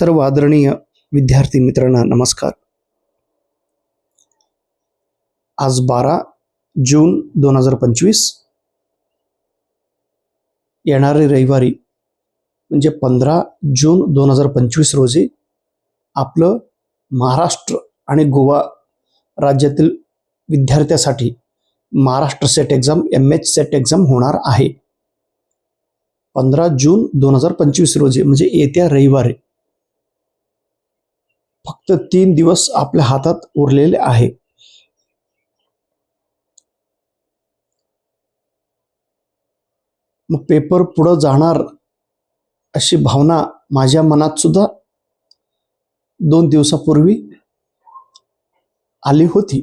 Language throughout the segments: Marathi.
सर्व आदरणीय विद्यार्थी मित्रांना नमस्कार. आज बारा जून दोन हजार पंचवीस. येणारे रविवारी म्हणजे पंधरा जून दोन हजार पंचवीस रोजी आपलं महाराष्ट्र आणि गोवा राज्यातील विद्यार्थ्यासाठी Maharashtra set exam M H set exam होणार आहे. पंधरा जून दोन हजार पंचवीस रोजी म्हणजे येत्या रविवारी फक्त तीन दिवस आपल्या हातात उरलेले आहे. मग पेपर पुढं जाणार अशी भावना माझ्या मनात सुद्धा दोन दिवसापूर्वी आली होती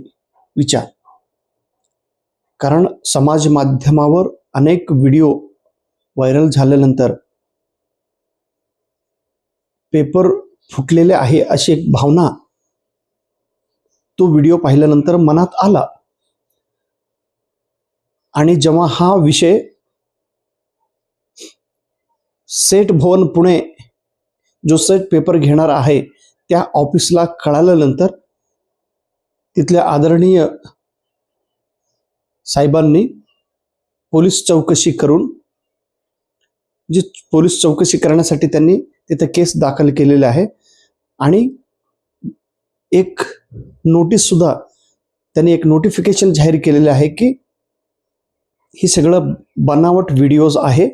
विचार. कारण समाज माध्यमावर अनेक व्हिडिओ व्हायरल झाल्यानंतर पेपर फुटलेले आहे अशी एक भावना तो व्हिडिओ पाहिल्यानंतर मनात आला. आणि जेव्हा हा विषय सेट भवन पुणे जो सेट पेपर घेणार आहे त्या ऑफिसला कळाल्यानंतर तिथल्या आदरणीय साहेबांनी पोलीस चौकशी करून जी पोलीस चौकशी करण्यासाठी त्यांनी तिथे केस दाखल केलेले आहे. आणि एक नोटीस सुद्धा त्यांनी एक नोटिफिकेशन जाहीर केलेले आहे की ही सगळं बनावट व्हिडिओज आहे.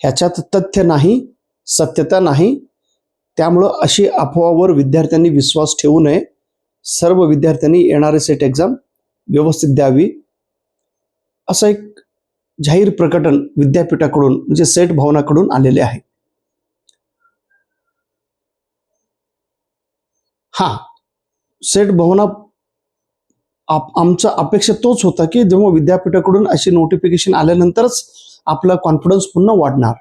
ह्याच्यात तथ्य नाही सत्यता नाही. त्यामुळं अशी अफवावर विद्यार्थ्यांनी विश्वास ठेवू नये. सर्व विद्यार्थ्यांनी येणारे सेट एक्झाम व्यवस्थित द्यावी. असं एक जाहीर प्रकटन विद्यापीठाकडून म्हणजे सेट भवनाकडून आलेले आहे. हा सेट भवना आप आमचा अपेक्षा तोच होता की जेव्हा विद्यापीठाकडून अशी नोटिफिकेशन आल्यानंतरच आपला कॉन्फिडन्स पुन्हा वाढणार.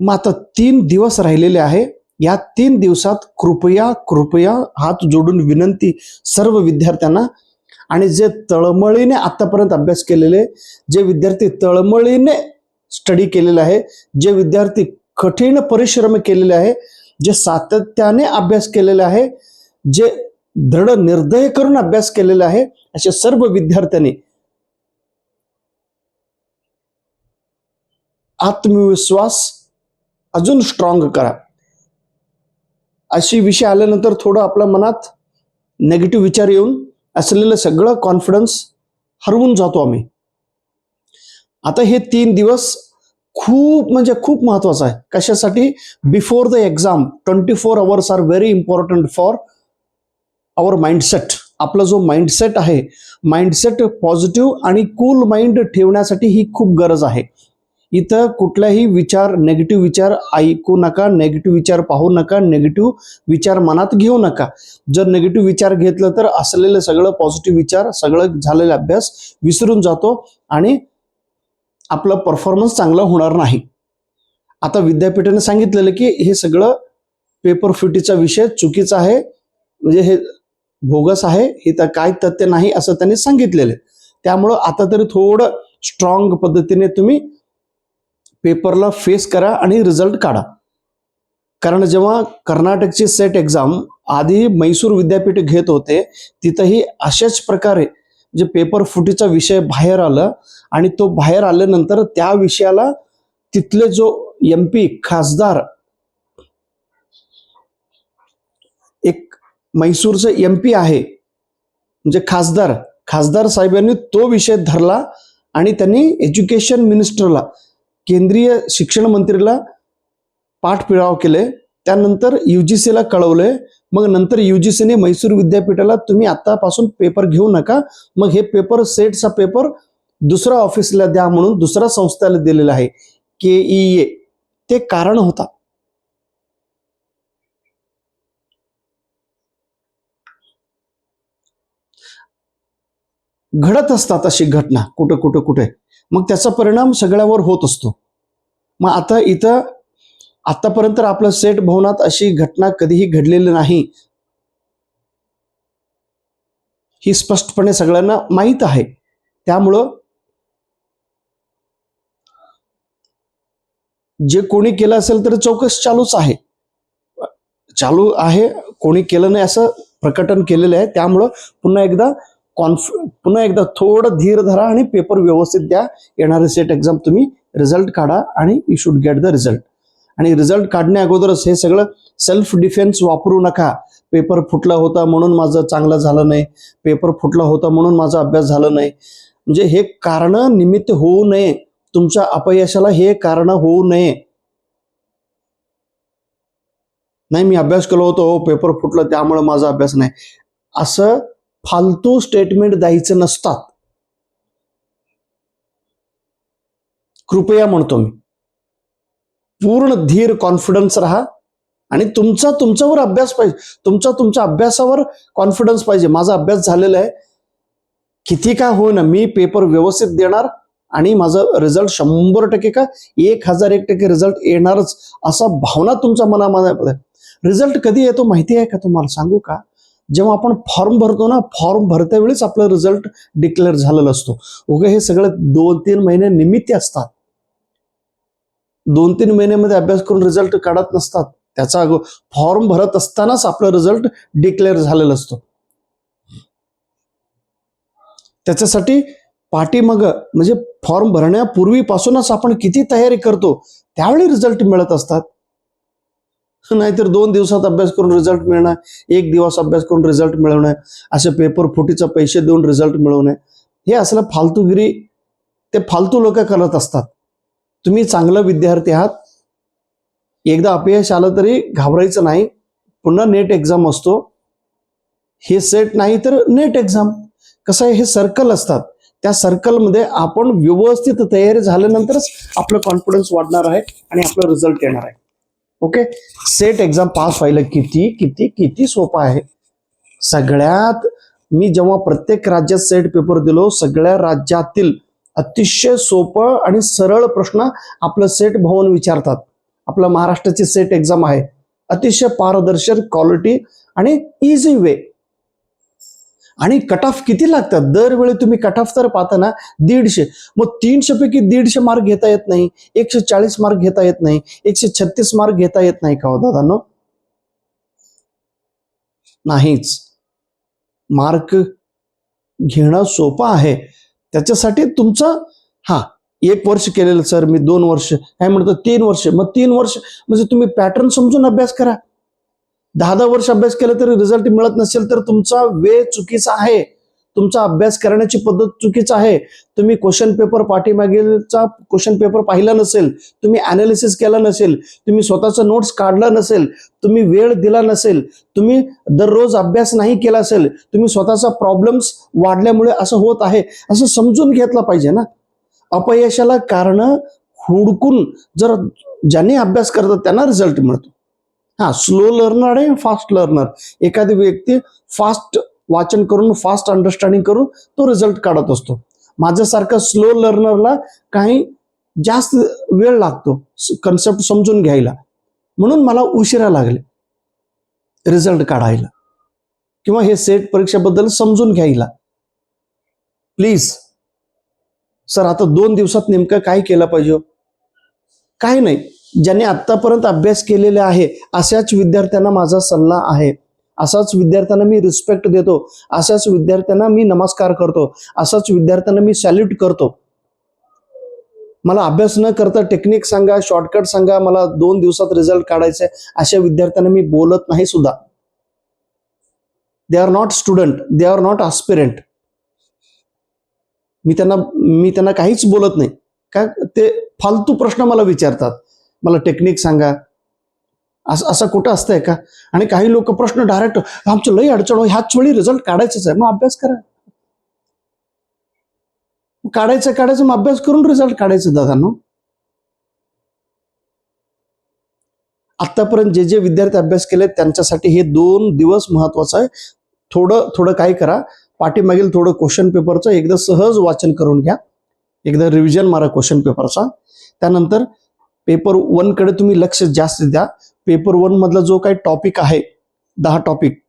मग आता तीन दिवस राहिलेले आहे. या तीन दिवसात कृपया कृपया हात जोडून विनंती सर्व विद्यार्थ्यांना आणि जे तळमळीने आतापर्यंत अभ्यास केलेले जे विद्यार्थी तळमळीने स्टडी केलेले आहे जे विद्यार्थी कठीण परिश्रम केलेले आहे जे सातत्याने अभ्यास केलेले आहे जे दृढ निर्दय करून अभ्यास केलेला आहे अशा सर्व विद्यार्थ्यांनी आत्मविश्वास अजून स्ट्रॉंग करा. अशी विषय आल्यानंतर थोडं आपल्या मनात नेगेटिव्ह विचार येऊन असलेलं सगळं कॉन्फिडन्स हरवून जातो आम्ही. आता हे तीन दिवस खूप म्हणजे खूप महत्वाचं आहे. कशासाठी? Before the exam twenty four hours are very important for our mindset आपला जो माइंडसेट आहे माइंडसेट पॉझिटिव्ह आणि कूल माइंड ठेवण्यासाठी ही खूप गरज आहे. इथं कुठलाही विचार नेगेटिव्ह विचार ऐकू नका नेगेटिव्ह विचार पाहू नका नेगेटिव्ह विचार मनात घेऊ नका. जर नेगेटिव्ह विचार घेतलं तर असलेलं सगळं पॉझिटिव्ह विचार सगळं झालेला अभ्यास विसरून जातो आणि आपलं परफॉर्मन्स चांगला होणार नाही. आता विद्यापीठाने सांगितलेलं की हे सगळं पेपर फुटीचा विषय चुकीचा आहे म्हणजे हे भोगस आहे हे तर काय तथ्य नाही असं त्यांनी सांगितलेलं. आहे त्यामुळं आता तरी थोडं स्ट्रॉंग पद्धतीने तुम्ही पेपरला फेस करा आणि रिझल्ट काढा. कारण जेव्हा कर्नाटकची सेट एक्झाम आधी मैसूर विद्यापीठ घेत होते तिथंही अशाच प्रकारे जे पेपर फुटीचा विषय बाहेर आलं आणि तो बाहेर आल्यानंतर त्या विषयाला तिथले जो एम पी खासदार एक मैसूरचं एम पी आहे म्हणजे खासदार खासदार साहेबांनी तो विषय धरला आणि त्यांनी एज्युकेशन मिनिस्टरला केंद्रीय शिक्षण मंत्रीला पाठपिराव केले. त्यानंतर युजीसीला कळवलंय. मग नंतर युजीसीने मैसूर विद्यापीठाला तुम्ही आतापासून पेपर घेऊ नका. मग हे पेपर सेटचा पेपर दुसऱ्या ऑफिसला द्या म्हणून दुसऱ्या संस्थेला दिलेला आहे. के ई ए ते कारण होता. घडत असतात अशी घटना कुठं कुठं कुठे. मग त्याचा परिणाम सगळ्यावर होत असतो. मग आता इथं आतापर्यंत आपलं सेट भवनात अशी घटना कधीही घडलेली नाही. ही स्पष्टपणे सगळ्यांना माहीत आहे. त्यामुळं जे कोणी केलं असेल तर चौकस चालूच आहे. चालू आहे कोणी केलं नाही असं प्रकटन केलेलं आहे. त्यामुळं पुन्हा एकदा कॉन्फ पुन्हा एकदा थोडं धीर धरा आणि पेपर व्यवस्थित द्या. येणारे सेट एक्झाम तुम्ही रिझल्ट काढा आणि you should get the result आणि रिझल्ट काढण्या अगोदरच हे सगळं सेल्फ डिफेन्स वापरू नका. पेपर फुटला होता म्हणून माझं चांगलं झालं नाही. पेपर फुटला होता म्हणून माझा अभ्यास झाला नाही. म्हणजे हे कारण निमित्त होऊ नये. तुमच्या अपयशाला हे कारण होऊ नये. नाही मी अभ्यास केला होतो हो पेपर फुटला त्यामुळे माझा अभ्यास नाही. असं फालतू स्टेटमेंट द्यायचं नसतात. कृपया म्हणतो मी. पूर्ण धीर कॉन्फिडन्स राहा. आणि तुमचा तुमच्यावर अभ्यास पाहिजे. तुमचा तुमच्या अभ्यासावर कॉन्फिडन्स पाहिजे. माझा अभ्यास झालेला आहे. किती काय होईना मी पेपर व्यवस्थित देणार आणि माझं रिझल्ट शंभर टक्के का एक हजार एक टक्के रिझल्ट येणारच असा भावना तुमच्या मनामध्ये रिझल्ट कधी येतो माहिती आहे का तुम्हाला? सांगू का? जेव्हा आपण फॉर्म भरतो ना फॉर्म भरत्या वेळीच आपला रिझल्ट डिक्लेअर झालेला असतो. उगे हे सगळे दोन तीन महिने निमित्त असतात. दोन तीन महिन्यामध्ये अभ्यास करून रिझल्ट काढत नसतात. त्याचा फॉर्म भरत असतानाच आपला रिझल्ट डिक्लेअर झालेला असतो. त्याच्यासाठी पाठीमाग म्हणजे फॉर्म भरण्यापूर्वीपासूनच आपण किती तयारी करतो त्यावेळी रिझल्ट मिळत असतात. नाहीतर दोन दिवसात अभ्यास करून रिझल्ट मिळणं एक दिवस अभ्यास करून रिझल्ट मिळवणं असे पेपर फुटीचा पैसे देऊन रिझल्ट मिळवणे हे असलं फालतूगिरी ते फालतू लोक करत असतात. तुम्ही चांगलं विद्यार्थी आहात. एकदा अपयश आलं तरी घाबरायचं नाही. पुन्हा नेट एक्झाम असतो. हे सेट नाही तर नेट एक्झाम. कसं आहे? हे सर्कल असतात. त्या सर्कलमध्ये आपण व्यवस्थित तयारी झाल्यानंतरच आपलं कॉन्फिडन्स वाढणार आहे आणि आपला रिझल्ट येणार आहे. ओके सेट एक्झाम पास व्हायला किती किती किती सोपं आहे? सगळ्यात मी जेव्हा प्रत्येक राज्यात सेट पेपर दिलो सगळ्या राज्यातील अतिशय सोपं आणि सरळ प्रश्न आपलं सेट भवन विचारतात. आपलं महाराष्ट्राची सेट एक्झाम आहे. अतिशय पारदर्शक क्वालिटी आणि इझी वे आणि कट ऑफ किती लागतात? दरवेळी तुम्ही कट ऑफ तर पाहता ना दीडशे. मग तीनशे पैकी दीडशे मार्क घेता येत नाही. एकशे चाळीस मार्क घेता येत नाही. एकशे छत्तीस मार्क घेता येत नाही का हो दादांनो? नाहीच. मार्क घेणं सोपं आहे. त्याच्यासाठी तुमचं हा एक वर्ष केलेलं सर मी दोन वर्ष काय म्हणतो तीन वर्ष मग तीन वर्ष म्हणजे तुम्ही पॅटर्न समजून अभ्यास करा. दहा दहा वर्ष अभ्यास केला तरी रिझल्ट मिळत नसेल तर तुमचा वेळ चुकीचा आहे. तुमचा अभ्यास करण्याची पद्धत चुकीच आहे. तुम्ही क्वेश्चन पेपर पाठीमागीलचा क्वेश्चन पेपर पाहिला नसेल तुम्ही अनालिसिस केला नसेल तुम्ही स्वतःचा नोट्स काढला नसेल तुम्ही वेळ दिला नसेल तुम्ही दररोज अभ्यास नाही केला असेल तुम्ही स्वतःचा प्रॉब्लेम्स वाढल्यामुळे असं होत आहे असं समजून घेतलं पाहिजे ना. अपयशाला कारण हुडकून जर ज्यांनी अभ्यास करतात त्यांना रिझल्ट मिळतो. हा स्लो लर्नर आहे फास्ट लर्नर एखादी व्यक्ती फास्ट वाचन करून फास्ट अंडरस्टँडिंग करून तो रिझल्ट काढत असतो. माझ्यासारखा स्लो लर्नरला काही जास्त वेळ लागतो कन्सेप्ट समजून घ्यायला. म्हणून मला उशिरा लागले रिझल्ट काढायला. किंवा हे सेट परीक्षेबद्दल समजून घ्यायला. प्लीज सर आता दोन दिवसात नेमकं काय केलं पाहिजे? काय नाही. ज्यांनी आतापर्यंत अभ्यास केलेला आहे अशाच विद्यार्थ्यांना माझा सल्ला आहे. असाच विद्यार्थ्यांना मी रिस्पेक्ट देतो. अशाच विद्यार्थ्यांना मी नमस्कार करतो. असाच विद्यार्थ्यांना मी सॅल्यूट करतो. मला अभ्यास न करता टेक्निक सांगा शॉर्टकट सांगा मला दोन दिवसात रिझल्ट काढायचा अशा विद्यार्थ्यांना मी बोलत नाही सुद्धा. They are not student they are not aspirant मी त्यांना मी त्यांना काहीच बोलत नाही. का ते फालतू प्रश्न मला विचारतात. मला टेक्निक सांगा. असं असं कुठं असतंय का? आणि काही लोक प्रश्न डायरेक्ट आमचं लई अडचण हो, ह्याच वेळी रिझल्ट काढायचंच आहे. मग अभ्यास करा. काढायचं काढायचं मग अभ्यास करून रिझल्ट काढायचं दादांनो. आतापर्यंत जे जे विद्यार्थी अभ्यास केले त्यांच्यासाठी हे दोन दिवस महत्वाचं आहे. थोडं थोडं काय करा. पाठीमागील थोडं क्वेश्चन पेपरचं एकदा सहज वाचन करून घ्या. एकदा रिव्हिजन मारा क्वेश्चन पेपरचा त्यानंतर पेपर वनकडे तुम्ही लक्ष जास्त द्या. पेपर वन मधला जो काही टॉपिक आहे दहा टॉपिक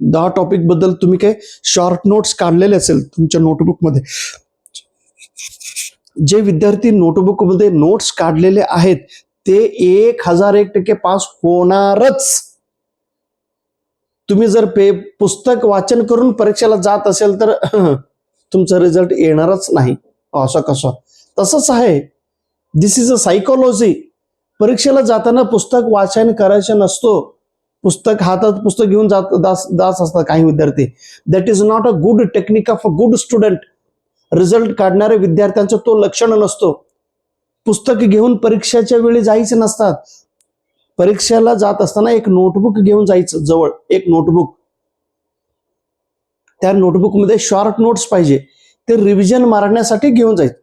दहा टॉपिकबद्दल तुम्ही काही शॉर्ट नोट्स काढलेले असेल तुमच्या नोटबुकमध्ये जे विद्यार्थी नोटबुकमध्ये नोट्स काढलेले आहेत ते एक हजार एक टक्के पास होणारच. तुम्ही जर पे पुस्तक वाचन करून परीक्षेला जात असेल तर तुमचा रिझल्ट येणारच नाही. असं कसं? तसंच आहे. दिस इज अ सायकोलॉजी परीक्षेला जाताना पुस्तक वाचन करायचं नसतो. पुस्तक हातात पुस्तक घेऊन जात दास दास असतात काही विद्यार्थी. That is not a good technique of a good student result काढणाऱ्या विद्यार्थ्यांचं तो लक्षण नसतो. पुस्तक घेऊन परीक्षेच्या वेळी जायचे नसतात. परीक्षेला जात असताना एक नोटबुक घेऊन जायचं जवळ एक नोटबुक त्या नोटबुकमध्ये शॉर्ट नोट्स पाहिजे. ते रिव्हिजन मारण्यासाठी घेऊन जायचं.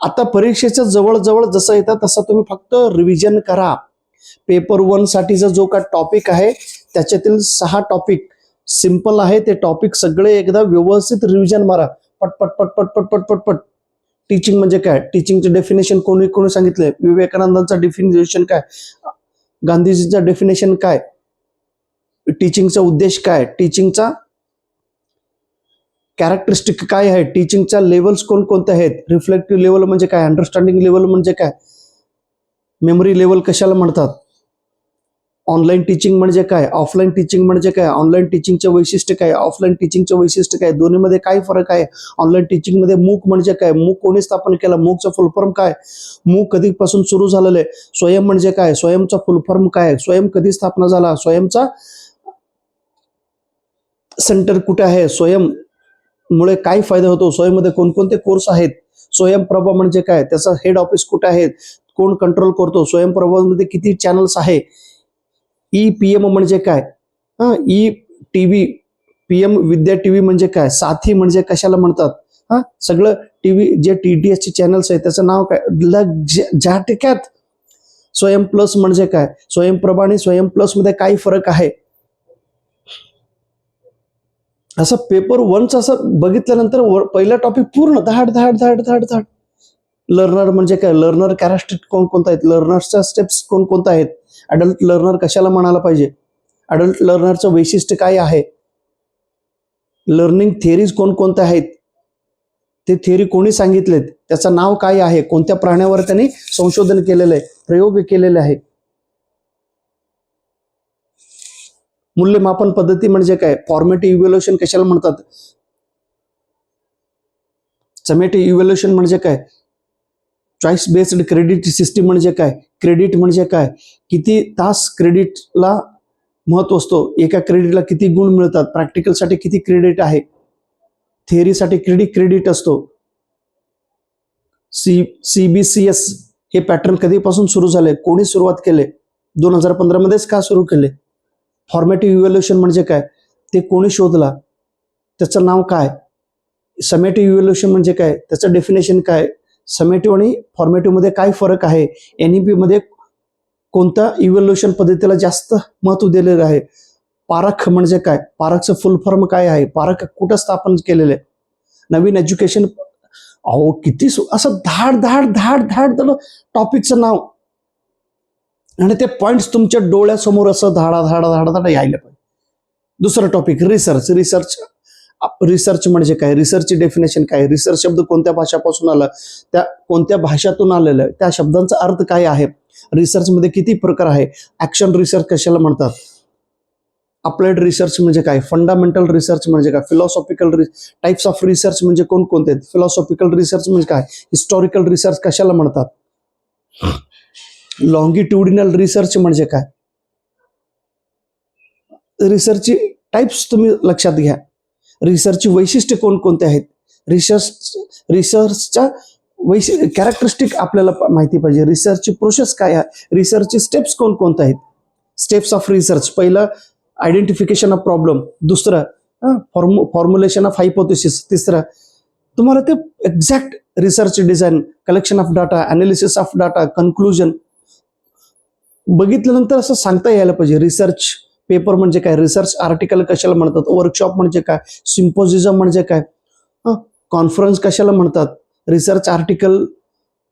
आता परीक्षेचं जवळजवळ जसं येतं तसं तुम्ही फक्त रिव्हिजन करा. पेपर वन साठीचा जो का टॉपिक आहे त्याच्यातील सहा टॉपिक सिंपल आहे ते टॉपिक सगळे एकदा व्यवस्थित रिव्हिजन मारा. पटपट पटपट पटपट पटपट टीचिंग म्हणजे काय? टीचिंगचं डेफिनेशन कोणी कोणी सांगितले? विवेकानंदांचा डेफिनेशन काय? गांधीजीचा डेफिनेशन काय? टीचिंगचा उद्देश काय? टीचिंगचा कॅरेक्टरिस्टिक काय आहे? टीचिंगच्या लेवल्स कोणकोणत्या आहेत? रिफ्लेक्टिव्ह लेवल म्हणजे काय? अंडरस्टँडिंग लेवल म्हणजे काय? मेमरी लेवल कशाला म्हणतात? ऑनलाईन टीचिंग म्हणजे काय? ऑफलाईन टीचिंग म्हणजे काय? ऑनलाईन टीचिंगचे वैशिष्ट्य काय? ऑफलाईन टीचिंगचे वैशिष्ट्य काय? दोन्हीमध्ये काय फरक आहे? ऑनलाईन टीचिंगमध्ये मूक म्हणजे काय? मूक कोणी स्थापन केला? मूकचं फुलफॉर्म काय? मूक कधीपासून सुरू झालेलं आहे? स्वयं म्हणजे काय? स्वयंचा फुलफॉर्म काय स्वयं कधी स्थापना झाला? स्वयंचा सेंटर कुठे आहे? स्वयं मुळे काय फायदा होतो? स्वयंमध्ये कोणकोणते कोर्स आहेत? स्वयंप्रभा म्हणजे काय? त्याचा हेड ऑफिस कुठे आहे? कोण कंट्रोल करतो? स्वयंप्रभामध्ये किती चॅनल्स आहे? ई पी एम म्हणजे काय? हा E T V P M Vidya T V म्हणजे काय? साथी म्हणजे कशाला म्हणतात? हा सगळं T V J T D एसचे चॅनल्स आहेत त्याचं नाव काय? लग ज्या- ज्या टिक्यात स्वयं प्लस म्हणजे काय? स्वयंप्रभा आणि स्वयं प्लसमध्ये काय फरक आहे? असं पेपर वनचं असं बघितल्यानंतर पहिला टॉपिक पूर्ण धाड धाड धाड धाड धाड. लर्नर म्हणजे काय? लर्नर कॅरेक्टरिस्टिक कोण कोणता आहेत? लर्नर्सच्या स्टेप्स कोण कोणत्या आहेत? अडल्ट लर्नर कशाला म्हणायला पाहिजे? अडल्ट लर्नरचं वैशिष्ट्य काय आहे? लर्निंग थिअरीज कोणकोणत्या आहेत? ते थिअरी कोणी सांगितलेत? त्याचं नाव काय आहे? कोणत्या प्राण्यावर त्यांनी संशोधन केलेलं आहे? प्रयोग केलेले आहे? मूल्यमापन पद्धती म्हणजे काय? फॉर्मेटिव्ह इव्हॅल्युएशन कशाला म्हणतात? समेटिव्ह इव्हॅल्युएशन म्हणजे काय? चॉईस बेस्ड क्रेडिट सिस्टीम म्हणजे काय? क्रेडिट म्हणजे काय? किती तास क्रेडिटला महत्त्व असतो? एका क्रेडिटला किती गुण मिळतात? प्रॅक्टिकलसाठी किती क्रेडिट आहे? थिअरीसाठी क्रेडिट क्रेडिट असतो? C C B C S हे पॅटर्न कधीपासून सुरू झाले कोणी सुरुवात केले दोन हजार पंधरामध्येच का सुरू केले फॉर्मॅटिव्ह इव्हॅल्युएशन म्हणजे काय? ते कोणी शोधला? त्याचं नाव काय? समेटिव्ह इव्हॅल्युएशन म्हणजे काय? त्याचं डेफिनेशन काय? समेटिव्ह आणि फॉर्मेटिव्हमध्ये काय फरक आहे? एन ई पीमध्ये कोणत्या इव्हॅल्युएशन पद्धतीला जास्त महत्त्व दिलेलं आहे? पारख म्हणजे काय? पारखचं फुल फॉर्म काय आहे? पारख कुठं स्थापन केलेलं आहे? नवीन एज्युकेशन अहो किती सु- असं धाड धाड धाड धाड झालं टॉपिकचं नाव. आणि ते पॉईंट्स तुमच्या डोळ्यासमोर असं धाडा धाडा धाडा धाडा यायला पाहिजे. दुसरं टॉपिक रिसर्च रिसर्च रिसर्च म्हणजे काय? रिसर्चची डेफिनेशन काय? रिसर्च शब्द कोणत्या भाषापासून आला? त्या कोणत्या भाषातून आलेलं? आहे त्या शब्दांचा अर्थ काय आहे? रिसर्चमध्ये किती प्रकार आहे? ऍक्शन रिसर्च कशाला म्हणतात? अप्लाइड रिसर्च म्हणजे काय? फंडामेंटल रिसर्च म्हणजे काय? फिलॉसॉफिकल टाइप्स ऑफ रिसर्च म्हणजे कोणकोणते? आहेत फिलॉसॉफिकल रिसर्च म्हणजे काय? हिस्टॉरिकल रिसर्च कशाला म्हणतात? लॉंगिट्युडिनल रिसर्च म्हणजे काय? रिसर्चची टाईप्स तुम्ही लक्षात घ्या. रिसर्चची वैशिष्ट्य कोणकोणते आहेत? रिसर्च रिसर्चच्या वैशि कॅरेक्टरिस्टिक आपल्याला माहिती पाहिजे. रिसर्चची प्रोसेस काय आहे? रिसर्चचे स्टेप्स कोणकोणते आहेत? स्टेप्स ऑफ रिसर्च पहिलं आयडेंटिफिकेशन ऑफ प्रॉब्लेम दुसरं फॉर्मु फॉर्म्युलेशन ऑफ हायपोथेसिस तिसरं तुम्हाला ते exact research design collection of data analysis of data conclusion बघितल्यानंतर असं सांगता यायला पाहिजे. रिसर्च पेपर म्हणजे काय? रिसर्च आर्टिकल कशाला म्हणतात? वर्कशॉप म्हणजे काय? सिम्पोजिझम म्हणजे काय? कॉन्फरन्स कशाला म्हणतात? रिसर्च आर्टिकल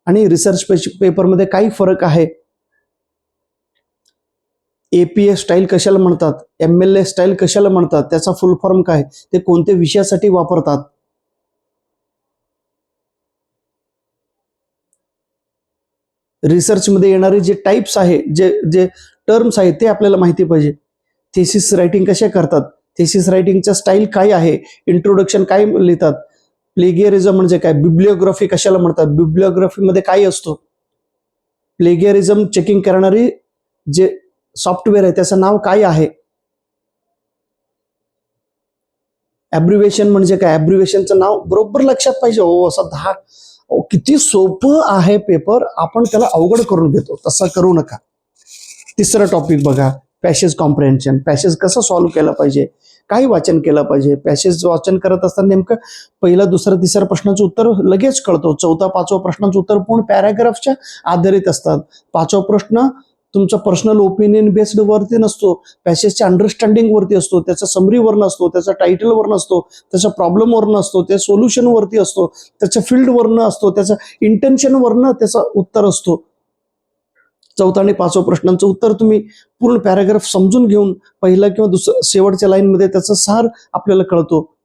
आणि रिसर्च पेपरमध्ये काही फरक आहे? एपीए स्टाईल कशाला म्हणतात? एम एल ए स्टाईल कशाला म्हणतात? त्याचा फुल फॉर्म काय? ते कोणत्या विषयासाठी वापरतात? रिसर्चमध्ये येणारे जे टाईप्स आहे जे जे टर्म्स आहेत ते आपल्याला माहिती पाहिजे. थेसिस रायटिंग कशा करतात? थेसिस रायटिंगचा स्टाईल काय आहे? इंट्रोडक्शन काय लिहितात? प्लेगियरिझम म्हणजे काय? बिब्लिओग्राफी कशाला म्हणतात? बिब्लिओग्राफीमध्ये काय असतो? प्लेगियरिझम चेकिंग करणारी जे सॉफ्टवेअर आहे त्याचं नाव काय आहे? ॲब्रिवेशन म्हणजे काय? ॲब्रिवेशनचं नाव बरोबर लक्षात पाहिजे. हो असं दहा किती सोपं आहे पेपर आपण त्याला अवघड करून घेतो. तसं करू नका. तिसरं टॉपिक बघा. पॅसेज कॉम्प्रेन्शन पॅसेज कसं सॉल्व्ह केलं पाहिजे? काही वाचन केलं पाहिजे. पॅसेज वाचन करत असताना नेमकं पहिला दुसरा तिसऱ्या प्रश्नाचं उत्तर लगेच कळतो. चौथा पाचवा प्रश्नाचं उत्तर पूर्ण पॅराग्राफच्या आधारित असतात. पाचवा प्रश्न तुमचा पर्सनल ओपिनियन बेस्ड वरती नसतो. पॅसेजच्या अंडरस्टँडिंग वरती असतो. त्याचा समरीवर नसतो. त्याचा टायटलवर नसतो. त्याच्या प्रॉब्लेमवर नसतो. त्या सोल्युशनवरती असतो. त्याच्या फील्डवरनं असतो. त्याचा इंटेन्शनवरनं त्याचा उत्तर असतो. चौथा आणि पाचवा प्रश्नांचं उत्तर तुम्ही पूर्ण पॅराग्राफ समजून घेऊन पहिला किंवा दुसऱ्या शेवटच्या लाईनमध्ये त्याचा सार आपल्याला कळतो.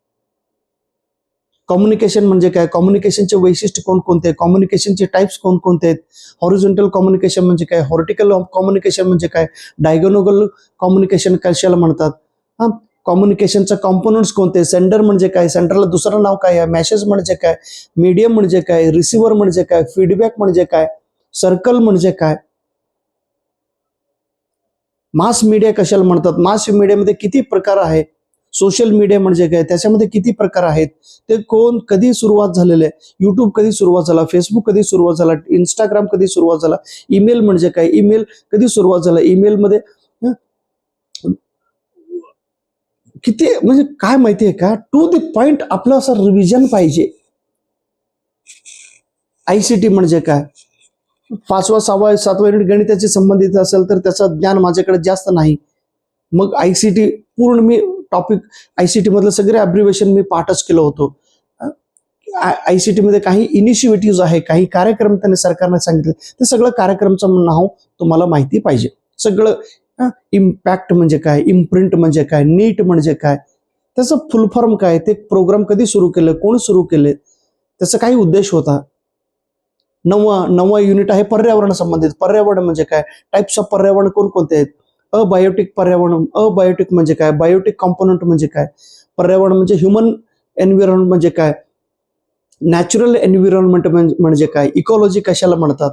कम्युनिकेशन म्हणजे काय? कम्युनिकेशनचे वैशिष्ट्य कोणकोणते? कम्युनिकेशनचे टाईप्स कोणकोणते आहेत? हॉरिझॉन्टल कम्युनिकेशन म्हणजे काय? हॉर्टिकल कम्युनिकेशन म्हणजे काय? डायगोनोगल कम्युनिकेशन कशाला म्हणतात? हां? कम्युनिकेशनचा कॉम्पोनंट्स कोणते? सेंडर म्हणजे काय? सेंडरला दुसरं नाव काय आहे? मॅसेज म्हणजे काय? मीडियम म्हणजे काय? रिसिव्हर म्हणजे काय? फीडबॅक म्हणजे काय? सर्कल म्हणजे काय? मास मीडिया कशाला म्हणतात? मास मीडियामध्ये किती प्रकार आहे? सोशल मीडिया म्हणजे काय? त्याच्यामध्ये किती प्रकार आहेत? ते कोण कधी सुरुवात झालेले? आहे यूट्यूब कधी सुरुवात झाला? फेसबुक कधी सुरुवात झाला? इंस्टाग्राम कधी सुरुवात झाला? ईमेल म्हणजे काय? ईमेल कधी सुरुवात झाला? ईमेलमध्ये किती म्हणजे काय माहिती आहे का? टू द पॉइंट आपलं असं रिव्हिजन पाहिजे. आय सी टी म्हणजे काय? पाचवा सहावा सातवा युनिट गणिताशी संबंधित असेल तर त्याचं ज्ञान माझ्याकडे जास्त नाही. मग आय सी टी पूर्ण मी टॉपिक आय सी टी मधलं सगळे अब्रिवेशन मी पाठच केलं होतं. आय सी टी मध्ये काही इनिशिएटिव्ह आहे काही कार्यक्रम त्यांनी सरकारने सांगितले ते सगळं कार्यक्रमचं नाव तुम्हाला माहिती पाहिजे. सगळं इम्पॅक्ट म्हणजे काय इम्प्रिंट म्हणजे काय नीट म्हणजे काय त्याचं फुल फॉर्म काय ते प्रोग्राम कधी सुरू केलं कोण सुरू केले त्याचा काही उद्देश होता. नववा नववा युनिट आहे पर्यावरण संबंधित. पर्यावरण म्हणजे काय? टाईप्स ऑफ पर्यावरण कोणकोणते आहेत? अबायोटिक पर्यावरण अबायोटिक म्हणजे काय? बायोटिक कॉम्पोनंट म्हणजे काय? पर्यावरण म्हणजे ह्युमन एन्व्हायरमेंट म्हणजे काय? नॅचरल एन्व्हायरमेंट म्हणजे काय? इकॉलॉजी कशाला म्हणतात?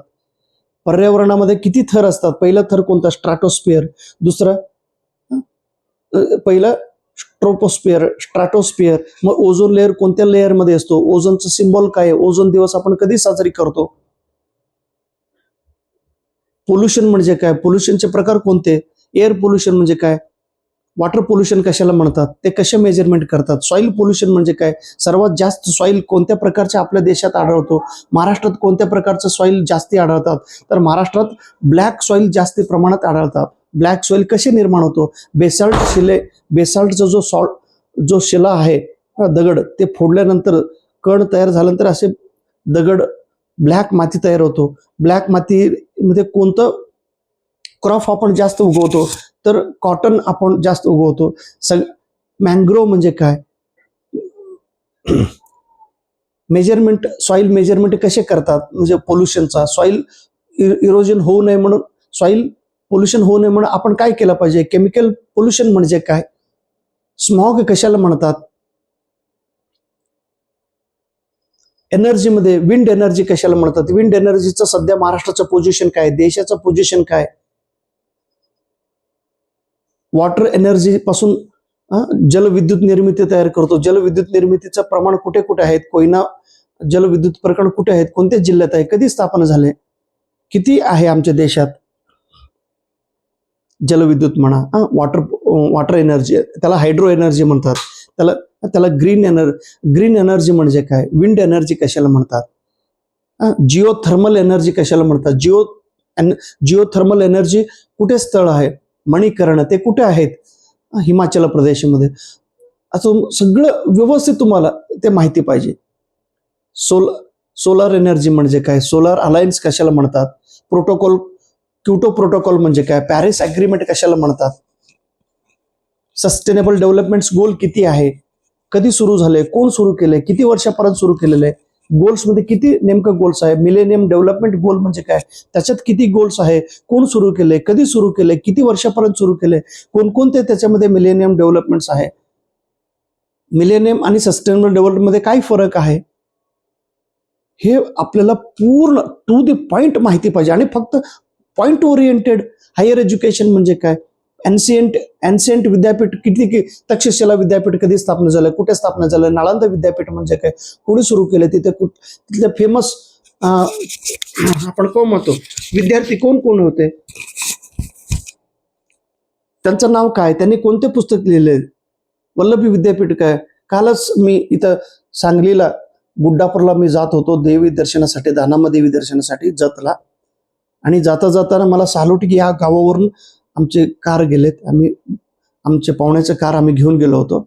पर्यावरणामध्ये किती थर असतात? पहिला थर कोणता? स्ट्रॅटोस्पियर दुसरा? पहिला पहिलं स्ट्रोपोस्पियर स्ट्रॅटोस्पियर मग ओझोन लेअर कोणत्या लेअरमध्ये असतो? ओझोनचं सिम्बॉल काय ओझोन दिवस आपण कधी साजरी करतो? पोल्युशन म्हणजे काय? पोल्युशनचे प्रकार कोणते? एअर पोल्युशन म्हणजे काय? वॉटर पोल्युशन कशाला म्हणतात? ते कसे मेजरमेंट करतात? सॉईल पोल्युशन म्हणजे काय? सर्वात जास्त सॉईल कोणत्या प्रकारच्या आपल्या देशात आढळतो? महाराष्ट्रात कोणत्या प्रकारचं सॉईल जास्ती आढळतात? तर महाराष्ट्रात ब्लॅक सॉईल जास्ती प्रमाणात आढळतात. ब्लॅक सॉईल कसे निर्माण होतो? बेसाल्ट शिले बेसाल्टचा जो सॉल्ट जो शिला आहे दगड ते फोडल्यानंतर कण तयार झाल्यानंतर असे दगड ब्लॅक माती तयार होतो. ब्लॅक मातीमध्ये कोणतं क्रॉप आपण जास्त उगवतो तर कॉटन आपण जास्त उगवतो. सग मॅंग्रोव म्हणजे काय? मेजरमेंट सॉईल मेजरमेंट कसे करतात? म्हणजे पोल्युशनचा. सॉईल इरोजन होऊ नये म्हणून सॉईल पोल्युशन होऊ नये म्हणून आपण काय केलं पाहिजे? केमिकल पोल्युशन म्हणजे काय? स्मॉग कशाला म्हणतात? एनर्जीमध्ये विंड एनर्जी कशाला म्हणतात? विंड एनर्जीचं सध्या महाराष्ट्राचं पोझिशन काय? देशाचं पोझिशन काय? वॉटर एनर्जी पासून जलविद्युत निर्मिती तयार करतो. जलविद्युत निर्मितीचं प्रमाण कुठे कुठे आहेत कोयना जलविद्युत प्रकरण कुठे आहेत? कोणत्या जिल्ह्यात आहे? कधी स्थापन झाले? किती आहे आमच्या देशात? जलविद्युत म्हणा वॉटर वॉटर एनर्जी त्याला हायड्रो एनर्जी म्हणतात. त्याला त्याला ग्रीन एनर् ग्रीन एनर्जी म्हणजे काय? विंड एनर्जी कशाला म्हणतात? जिओ थर्मल एनर्जी कशाला म्हणतात? जिओ जिओ थर्मल एनर्जी कुठे स्थळ आहे? मणिकर्ण ते कुठे आहेत? हिमाचल प्रदेशमध्ये. असं सगळं व्यवस्थित तुम्हाला ते माहिती पाहिजे. सोल सोलार एनर्जी म्हणजे काय? सोलार अलायन्स कशाला म्हणतात? प्रोटोकॉल क्युटो प्रोटोकॉल म्हणजे काय? पॅरिस अग्रीमेंट कशाला म्हणतात? सस्टेनेबल डेव्हलपमेंट गोल किती आहे? कधी सुरू झाले? कोण सुरू केले? किती वर्षापर्यंत सुरू केलेले? आहे गोल्समध्ये किती नेमकं गोल्स आहे? मिलेनियम डेव्हलपमेंट गोल म्हणजे काय? त्याच्यात किती गोल्स आहे? कोण सुरू केले कधी सुरू केले किती वर्षापर्यंत सुरू केले कोणकोणते त्याच्यामध्ये मिलेनियम डेव्हलपमेंट्स आहे? मिलेनियम आणि सस्टेनेबल डेव्हलपमेंटमध्ये काय फरक आहे? हे आपल्याला पूर्ण टू दी पॉइंट माहिती पाहिजे. आणि फक्त पॉइंट ओरिएंटेड हायर एज्युकेशन म्हणजे काय? अँसियंट अँसियंट विद्यापीठ किती कि तक्षशिला विद्यापीठ कधी स्थापन झालं? कुठे स्थापन झालं? नालंदा विद्यापीठ म्हणजे काय? कोणी सुरू केलं? तिथे कुठ तिथले फेमस आपण कोण म्हणतो? विद्यार्थी कोण कोण होते? त्यांचं नाव काय? त्यांनी कोणते पुस्तक लिहिले? वल्लभी विद्यापीठ काय? कालच मी इथं सांगलीला गुड्डापूरला मी जात होतो देवी दर्शनासाठी दानामा देवी दर्शनासाठी जतला. आणि जाता जाताना मला सालोटी या गावावरून आमचे कार गेलेत आम्ही आमचे पाहुण्याचे कार आम्ही घेऊन गेलो होतो.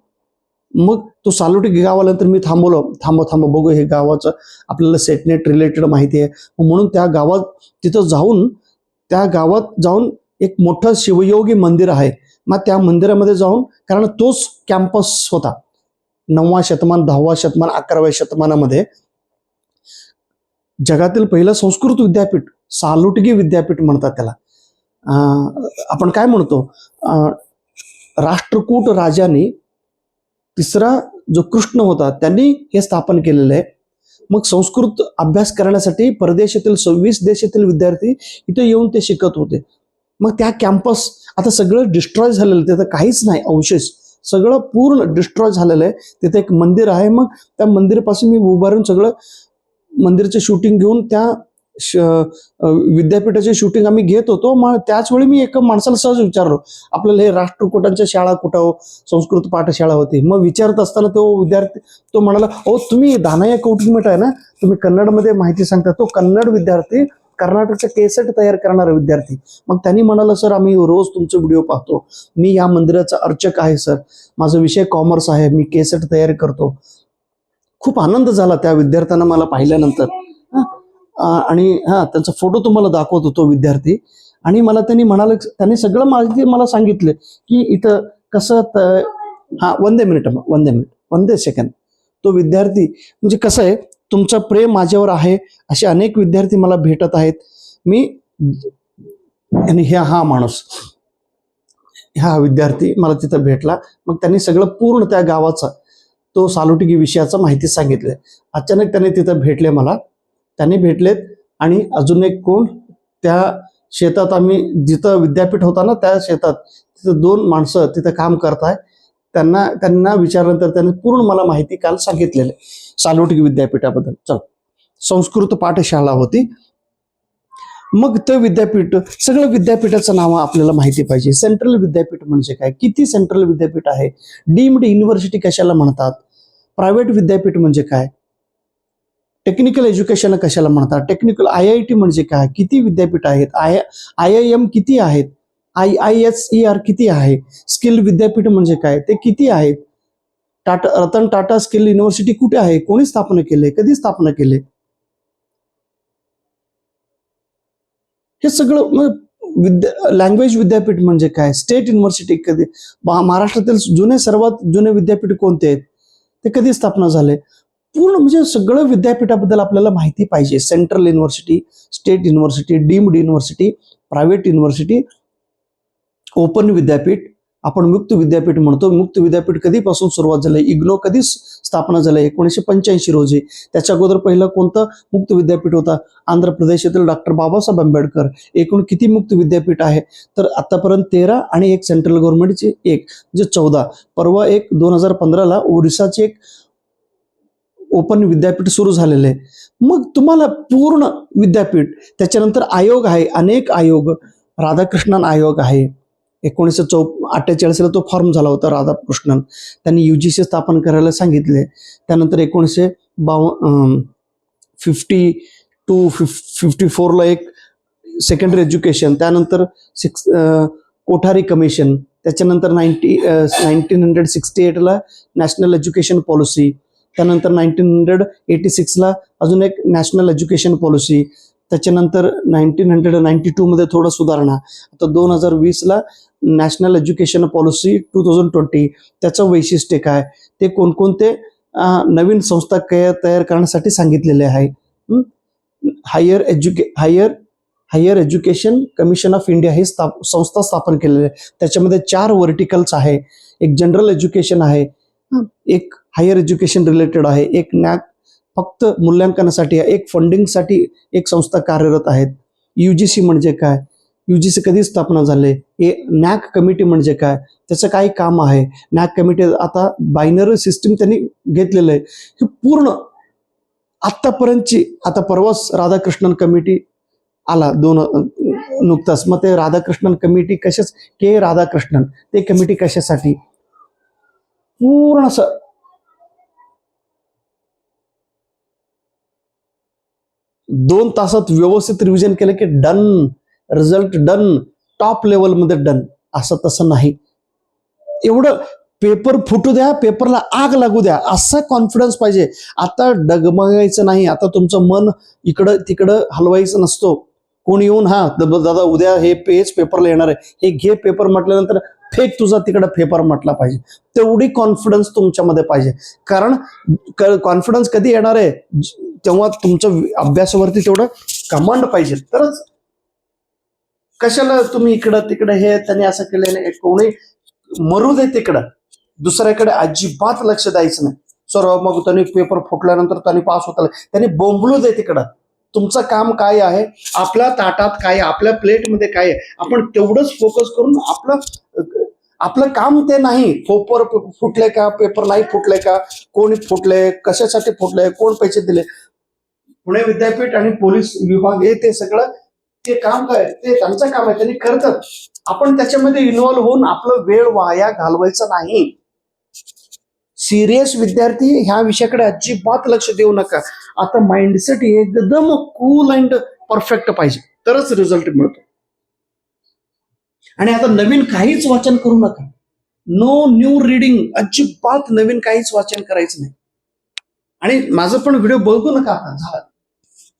मग तो सालोटी गाव आल्यानंतर मी थांबवलो थांबव थांबव बघू हे गावाचं आपल्याला सेटनेट रिलेटेड माहिती आहे. म्हणून त्या गावात तिथं जाऊन त्या गावात जाऊन एक मोठं शिवयोगी मंदिर आहे. मग त्या मंदिरामध्ये जाऊन कारण तोच कॅम्पस होता. नववा शतमान दहावा शतमान अकराव्या शतमानामध्ये. जगातील पहिलं संस्कृत विद्यापीठ सालुटगी विद्यापीठ म्हणतात त्याला. आपण काय म्हणतो? राष्ट्रकूट राजाने तिसरा जो कृष्ण होता त्यांनी हे स्थापन केलेलं आहे. मग संस्कृत अभ्यास करण्यासाठी परदेशातील सव्वीस देशातील विद्यार्थी इथे येऊन ते शिकत होते. मग त्या कॅम्पस आता सगळं डिस्ट्रॉय झालेलं आहे, तिथं काहीच नाही अवशेष. सगळं पूर्ण डिस्ट्रॉय झालेलं आहे. तिथे एक मंदिर आहे. मग त्या मंदिरापासून मी उभारून सगळं मंदिरचे शूटिंग घेऊन त्या विद्यापीठाचे शूटिंग आम्ही घेत होतो. मग त्याच वेळी मी एका माणसाला सहज विचारलो. आपल्याला हे राष्ट्रकुटांच्या शाळा कुठं हो? संस्कृत पाठशाळा होती. मग विचारत असताना तो विद्यार्थी तो म्हणाला ओ तुम्ही दानया कौटुंबिक आहे ना? तुम्ही कन्नडमध्ये माहिती सांगता. तो कन्नड विद्यार्थी कर्नाटकचा केसेट तयार करणारा विद्यार्थी. मग त्यांनी म्हणाला सर आम्ही रोज तुमचे व्हिडिओ पाहतो. मी या मंदिराचा अर्चक आहे सर. माझा विषय कॉमर्स आहे. मी केसेट तयार करतो. खूप आनंद झाला त्या विद्यार्थ्यांना मला पाहिल्यानंतर. आणि हा त्यांचा फोटो तुम्हाला दाखवत होतो विद्यार्थी. आणि मला त्यांनी म्हणाले त्यांनी सगळं माहिती मला सांगितलं की इथं कसं त- हा वंदे मिनिट वंदे मिनिट वंदे सेकंड तो विद्यार्थी म्हणजे कसं आहे तुमचं प्रेम माझ्यावर आहे असे अनेक विद्यार्थी मला भेटत आहेत. मी आणि ह्या हा माणूस हा विद्यार्थी मला तिथं भेटला. मग त्यांनी सगळं पूर्ण त्या गावाचा तो सालुटिकी विषयाचा माहिती सांगितलं. अचानक त्यांनी तिथं भेटले मला. त्यांनी भेटलेत. आणि अजून एक कोण? त्या शेतात आम्ही जिथं विद्यापीठ होता ना त्या शेतात तिथं दोन माणसं तिथं काम करताय. त्यांना त्यांना विचारल्यानंतर त्यांनी पूर्ण मला माहिती काल सांगितलेली. सालोटिकी विद्यापीठाबद्दल. चल. संस्कृत पाठशाळा होती. मग ते विद्यापीठ सगळं विद्यापीठाचं नाव आपल्याला माहिती पाहिजे. सेंट्रल विद्यापीठ म्हणजे काय? किती सेंट्रल विद्यापीठ आहे? डीम्ड युनिव्हर्सिटी कशाला म्हणतात? प्रायव्हेट विद्यापीठ म्हणजे काय? टेक्निकल एज्युकेशन कशाला म्हणतात? टेक्निकल आय आय टी म्हणजे काय? किती विद्यापीठ आहेत? आय आय आय एम किती आहेत? I I S E R किती आहे? स्किल विद्यापीठ म्हणजे काय? ते किती आहेत टाटा रतन टाटा स्किल युनिव्हर्सिटी कुठे आहे? कोणी स्थापना केले? कधी स्थापना केले? हे सगळं विद्या लँग्वेज विद्यापीठ म्हणजे काय? स्टेट युनिव्हर्सिटी कधी महाराष्ट्रातील जुने सर्वात जुने विद्यापीठ कोणते आहेत? ते कधी स्थापना झाले? पूर्ण म्हणजे सगळं विद्यापीठाबद्दल आपल्याला माहिती पाहिजे. Central university state university deemed university private university open विद्यापीठ आपण मुक्त विद्यापीठ म्हणतो. मुक्त विद्यापीठ कधीपासून सुरुवात झाली? इग्नो कधी स्थापना झाली? एकोणीसशे पंच्याऐंशी रोजी. त्याच्या अगोदर पहिलं कोणतं मुक्त विद्यापीठ होता? आंध्र प्रदेशातील डॉक्टर बाबासाहेब आंबेडकर. एकूण किती मुक्त विद्यापीठ आहे? तर आतापर्यंत तेरा आणि एक सेंट्रल गव्हर्नमेंटचे एक म्हणजे चौदा. परवा एक दोन हजार पंधराला ओरिसाचे एक ओपन विद्यापीठ सुरू झालेलं आहे. मग तुम्हाला पूर्ण विद्यापीठ त्याच्यानंतर आयोग आहे अनेक आयोग राधाकृष्णन आयोग आहे. एकोणीसशे चौ अठ्ठेचाळीसला तो फॉर्म झाला होता राधाकृष्णन. त्यांनी यू जी सी स्थापन करायला सांगितले. त्यानंतर एकोणीसशे बाव फिफ्टी टू फिफ फिफ्टी फोरला एक सेकंडरी एज्युकेशन त्यानंतर सिक्स कोठारी कमिशन त्याच्यानंतर नाईन्टी नाईन्टीन हंड्रेड सिक्स्टी एटला नॅशनल एज्युकेशन पॉलिसी त्यानंतर नाईन्टीन हंड्रेड एटी सिक्सला अजून एक नॅशनल एज्युकेशन पॉलिसी त्याच्यानंतर नाईन्टीन हंड्रेड नाईन्टी टूमध्ये थोडं सुधारणा. आता दोन हजार वीसला national education policy two thousand twenty त्याचं वैशिष्ट्य काय? ते कोणकोणते नवीन संस्था तयार करण्यासाठी सांगितलेले आहे. Higher educa higher higher education commission of India ही स्थाप संस्था स्थापन केलेली आहे. त्याच्यामध्ये चार वर्टिकल्स आहे. एक जनरल एज्युकेशन आहे. एक हायर एज्युकेशन रिलेटेड आहे. एक नॅक फक्त मूल्यांकनासाठी आहे एक फंडिंगसाठी एक संस्था कार्यरत आहेत. यू जी सी म्हणजे काय? यू जी सी कधी स्थापना झाले? हे नॅक कमिटी म्हणजे काय? त्याचं काय काम आहे? नॅक कमिटी आता बायनरी सिस्टीम त्यांनी घेतलेलं आहे. ही पूर्ण आत्तापर्यंतची आता परवाच राधाकृष्णन कमिटी आला दोन नुकताच. मग ते राधाकृष्णन कमिटी कशाच? के राधाकृष्णन. ते कमिटी कशासाठी? पूर्ण असं दोन तासात व्यवस्थित रिव्हिजन केलं की डन रिझल्ट डन टॉप लेवलमध्ये डन असं तसं नाही. एवढं पेपर फुटू द्या पेपरला आग लागू द्या. असं कॉन्फिडन्स पाहिजे. आता डगमगायचं नाही. आता तुमचं मन इकडं तिकडं हलवायचं नसतो. कोण येऊन हा दादा उद्या हे पेज पेपरला येणार आहे. हे घे पेपर म्हटल्यानंतर फेक तुझा तिकडं फेपर म्हटला पाहिजे. तेवढी कॉन्फिडन्स तुमच्यामध्ये पाहिजे. कारण कॉन्फिडन्स कधी येणार आहे? तेव्हा तुमचं अभ्यासावरती तेवढं कमांड पाहिजे. तरच कशाला तुम्ही इकडं तिकडं हे त्यांनी असं केलं नाही कोणी मरू दे तिकडं. दुसऱ्याकडे अजिबात लक्ष द्यायचं नाही. सर मग त्यांनी पेपर फुटल्यानंतर त्यांनी पास होता त्यांनी बोंबलू दे तिकडं. तुमचं काम काय आहे? आपल्या ताटात काय आहे, आपल्या प्लेटमध्ये काय आहे? आपण तेवढंच फोकस करून आपलं आपलं काम ते नाही. फोपर फुटले का? पेपर लाईफ फुटले का? कोणी फुटले? कशासाठी फुटले? कोण पैसे दिले? पुणे विद्यापीठ आणि पोलीस विभाग हे ते सगळं ते काम काय? ते त्यांचं काम आहे. त्यांनी करतात आपण त्याच्यामध्ये इन्व्हॉल्व्ह होऊन आपलं वेळ वाया घालवायचा नाही. सिरियस विद्यार्थी ह्या विषयाकडे अजिबात लक्ष देऊ नका. आता माइंडसेट एकदम कूल अँड परफेक्ट पाहिजे. तरच रिझल्ट मिळतो. आणि आता नवीन काहीच वाचन करू नका. नो न्यू रिडिंग अजिबात नवीन काहीच वाचन करायचं नाही. आणि माझं पण व्हिडिओ बघू नका आता झाला.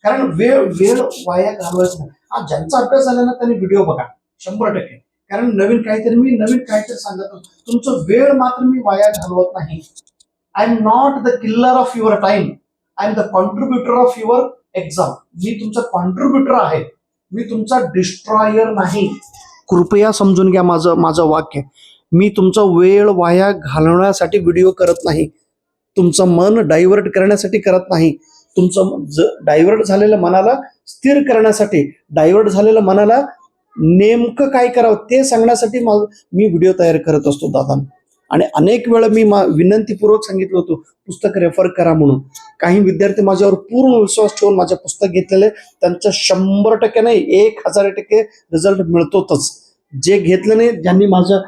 कारण वेळ वेळ वाया घालवायचं नाही. हा ज्यांचा अभ्यास झाला ना त्यांनी व्हिडिओ बघा. शंभर टक्के. कारण नवीन काहीतरी मी नवीन काहीतरी सांगत तुमचं वेळ मात्र मी वाया घालवत नाही. I am not the killer of your time I am the contributor of your exam मी तुमचा कॉन्ट्रीब्युटर आहे. मी तुमचा डिस्ट्रॉयर नाही. कृपया समजून घ्या माझं माझं वाक्य. मी तुमचा वेळ वाया घालवण्यासाठी व्हिडिओ करत नाही. तुमचं मन डायव्हर्ट करण्यासाठी करत नाही. तुमचं डायव्हर्ट झालेल्या मनाला स्थिर करण्यासाठी डायव्हर्ट झालेलं मनाला नेमकं काय करावं ते सांगण्यासाठी मी व्हिडिओ तयार करत असतो दादा. आणि अनेक वेळा मी मा- विनंतीपूर्वक सांगितलं होतं पुस्तक रेफर करा म्हणून. काही विद्यार्थी माझ्यावर पूर्ण विश्वास ठेवून माझ्या पुस्तक घेतलेले त्यांच्या शंभर टक्के नाही एक हजार टक्के रिझल्ट मिळतोच जे घेतलं नाही ज्यांनी माझं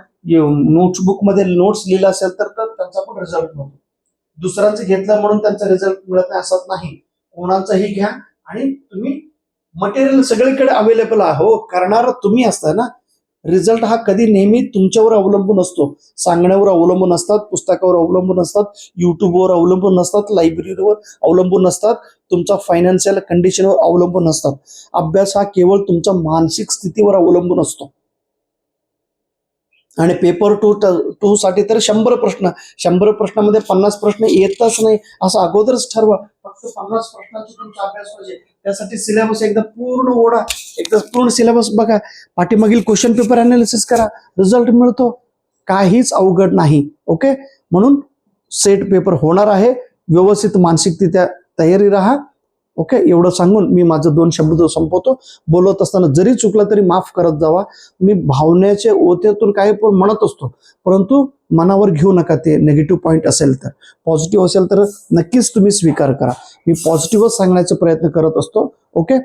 नोट्सबुकमध्ये नोट्स लिहिलं असेल तर तर त्यांचा पण रिझल्ट मिळतो. दुसऱ्यांचं घेतलं म्हणून त्यांचा रिझल्ट मिळत नाही असत नाही. कोणाचाही घ्या आणि तुम्ही मटेरियल सगळीकडे अवेलेबल आहे. हो करणार तुम्ही असता ना? रिझल्ट हा कधी नेहमी तुमच्यावर अवलंबून असतो. सांगण्यावर अवलंबून असतात पुस्तकावर अवलंबून असतात युट्यूबवर अवलंबून असतात लायब्ररीवर अवलंबून असतात तुमच्या फायनान्शियल कंडिशनवर अवलंबून असतात अभ्यास हा केवळ तुमच्या मानसिक स्थितीवर अवलंबून असतो. आणि पेपर टू टू साठी तर शंभर प्रश्न शंभर प्रश्नामध्ये पन्नास प्रश्न येतच नाही असं अगोदरच ठरवा. फक्त पन्नास प्रश्नांचा तुमचा अभ्यास पाहिजे. त्यासाठी सिलेबस एकदा पूर्ण ओढा. एकदा पूर्ण सिलेबस बघा. पाठीमागील क्वेश्चन पेपर अनालिसिस करा. रिझल्ट मिळतो. काहीच अवघड नाही. ओके म्हणून सेट पेपर होणार आहे. व्यवस्थित मानसिकरित्या तयारी राहा. ओके एवढं सांगून मी माझं दोन शब्द संपवतो बोलत असताना जरी चुकलं तरी माफ करत जावा. मी भावनेचे ओतेतून काही पण म्हणत असतो परंतु मनावर घेऊ नका ते निगेटिव्ह पॉईंट असेल तर. पॉझिटिव्ह असेल तर नक्कीच तुम्ही स्वीकार करा. मी पॉझिटिव्हच सांगण्याचा प्रयत्न करत असतो ओके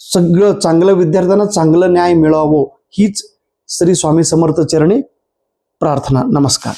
सगळं चांगलं विद्यार्थ्यांना चांगलं न्याय मिळावं हीच श्री स्वामी समर्थ चरणी प्रार्थना. नमस्कार.